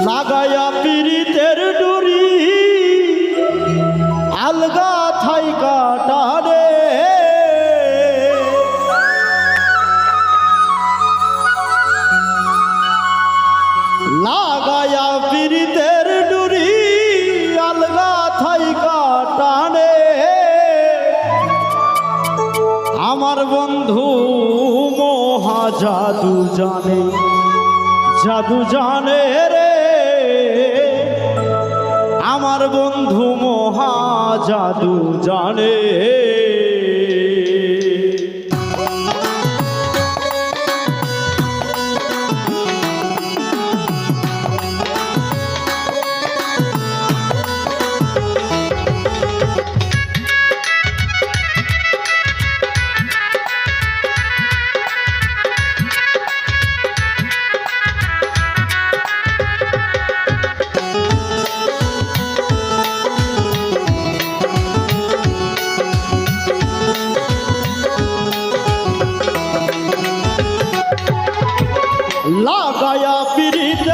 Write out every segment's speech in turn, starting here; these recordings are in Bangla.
লাগায়া পিরিতের ডুরি, আলগা থাই কাটারে লাগায়া পিরিতের ডুরি, আলগা থাই কাটারে আমার বন্ধু মহা জাদু জানে জাদু জানে রে বন্ধু মহা জাদু জানে।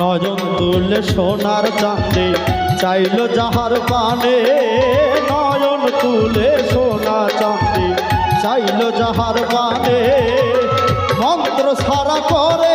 নয়ন তুলে সোনার চাঁদে, চাইল যাহার পানে নয়ন তুলে সোনা চাঁদে, চাইল যাহার পানে মন্ত্র সারা করে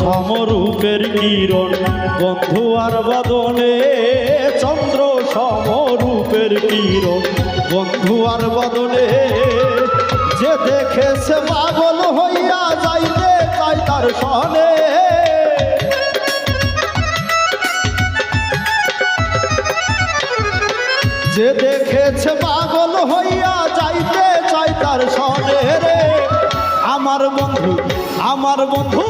সমরূপের কিরণ, বন্ধু আর বদনে চন্দ্র সমরূপের কিরণ। বন্ধু আর বদনে যে দেখেছে পাগল হইয়া যাইতে চাই তার সনে যে দেখেছে পাগল হইয়া যাইতে চাই তার সনে রে। আমার বন্ধু আমার বন্ধু।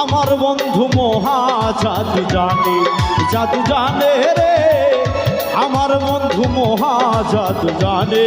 আমার বন্ধু মহা জাদু জানে জাদু জানে রে আমার বন্ধু মহা জাদু জানে।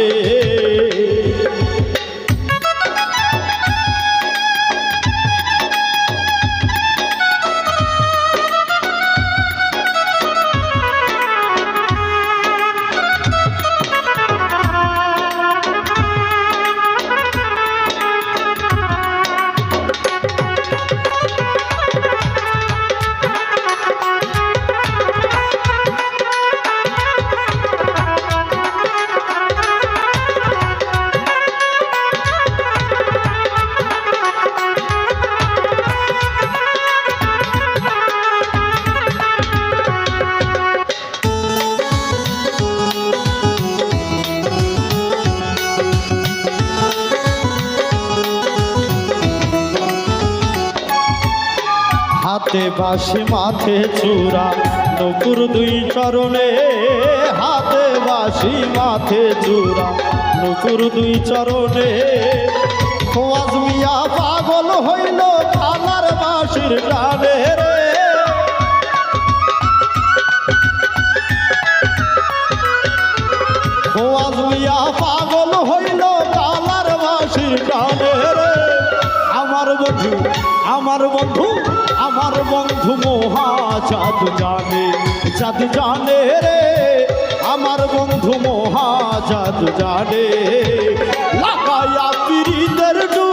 হাতে বাসি মাথে চূড়া। নপুর দুই চরণে হাতে বাসি মাথে চূড়া। নপুর দুই চরণে খোয়াজ মিয়া পাগল হইল থানার বাসির টানে রে। খোয়াজ মিয়া পাগল হইল কালার বাসির টানে রে। আমার বন্ধু আমার বন্ধু। মহা চাঁদ জানে চাঁদ জানে রে আমার বন্ধু মহা চাঁদ জানে। লাগাইয়া পিরিতের ডুরি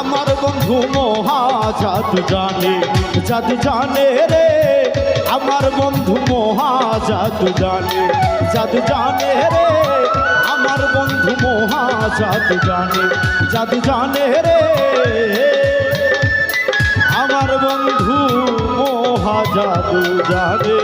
আমার বন্ধু মহা জাত জানে জাত জানে রে। আমার বন্ধু মহা জাত জানে জাত জানে রে। আমার বন্ধু মহা জাত জানে জাত জানে রে। আমার বন্ধু মহা জাদু জানে।